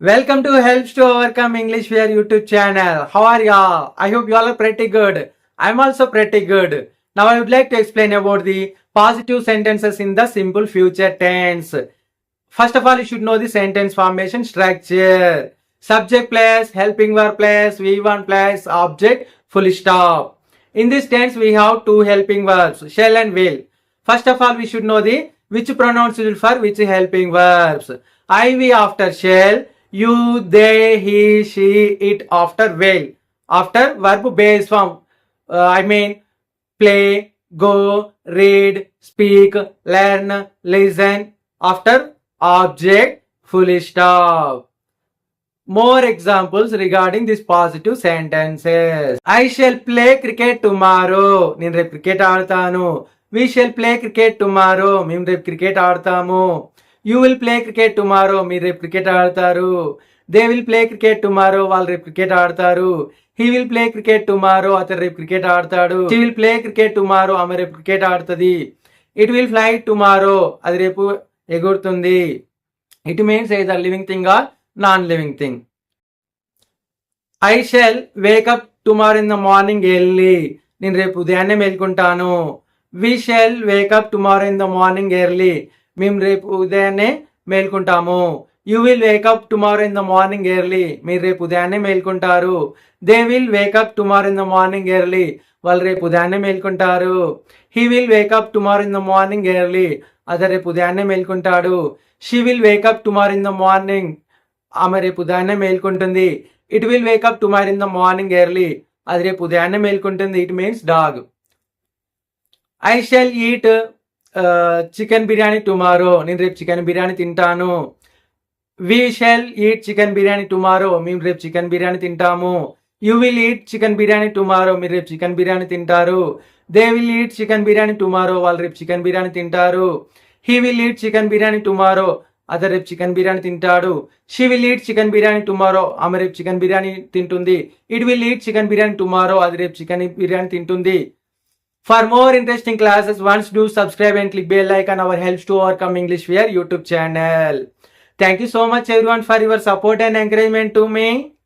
Welcome to Helps to Overcome English Fear YouTube channel. How are y'all? I hope you all are pretty good. I'm also pretty good. Now I would like to explain about the positive sentences in the simple future tense. First of all, you should know the sentence formation structure. Subject plus, helping verb plus, V1 plus, object, full stop. In this tense, we have two helping verbs, shall and will. First of all, we should know the which pronouns used for which helping verbs. IV after shall, you, they, he, she, it after will. After verb base form. Uh, I mean, play, go, read, speak, learn, listen. After object, full stop. More examples regarding this positive sentences. I shall play cricket tomorrow. నేను రేపు cricket ఆడతాను we shall play cricket tomorrow మేము రేపు cricket ఆడతాము you will play cricket tomorrow మీరు రేపు cricket ఆడతారు. They will play cricket tomorrow వాళ్ళు రేపు క్రికెట్ ఆడతారు. He will play cricket tomorrow అతను రేపు క్రికెట్ ఆడతాడు. He will play cricket tomorrow ఆమె రేపు క్రికెట్ ఆడుతుంది. ఇట్ విల్ ఫ్లై టుమారో అది రేపు ఎగురుతుంది. It means either living thing or non living thing I shall wake up tomorrow in the morning early నేను రేపు ఉదయాన్నే మేల్కుంటాను. We shall wake up tomorrow in the morning early మేము రేపు ఉదయాన్నే మేల్కొంటాము. You will wake up tomorrow in the morning early మీరు రేపు ఉదయాన్నే మేల్కొంటారు. They will wake up tomorrow in the morning early వాళ్ళు రేపు ఉదయాన్నే మేల్కొంటారు. He will wake up tomorrow in the morning early అతను రేపు ఉదయాన్నే మేల్కొంటాడు. She will wake up tomorrow in the morning ఆమె రేపు ఉదయాన్నే మేల్కొంటుంది. It will wake up tomorrow in the morning early అది రేపు ఉదయాన్నే మేల్కొంటుంది. It means dog I shall eat chicken biryani tomorrow నేను రేపు చికెన్ బిర్యానీ తింటాను we shall eat chicken biryani tomorrow మేము రేపు చికెన్ బిర్యానీ తింటాము you will eat chicken biryani tomorrow మీరు రేపు చికెన్ బిర్యానీ తింటారు they will eat chicken biryani tomorrow వాళ్ళు రేపు చికెన్ బిర్యానీ తింటారు he will eat chicken biryani tomorrow అతను రేపు చికెన్ బిర్యానీ తింటాడు she will eat chicken biryani tomorrow ఆమె రేపు చికెన్ బిర్యానీ తింటుంది it will eat chicken biryani tomorrow అది రేపు చికెన్ బిర్యానీ తింటుంది For more interesting classes, once do subscribe and click bell icon. Our helps to overcome English fear YouTube channel. Thank you so much everyone for your support and encouragement to me.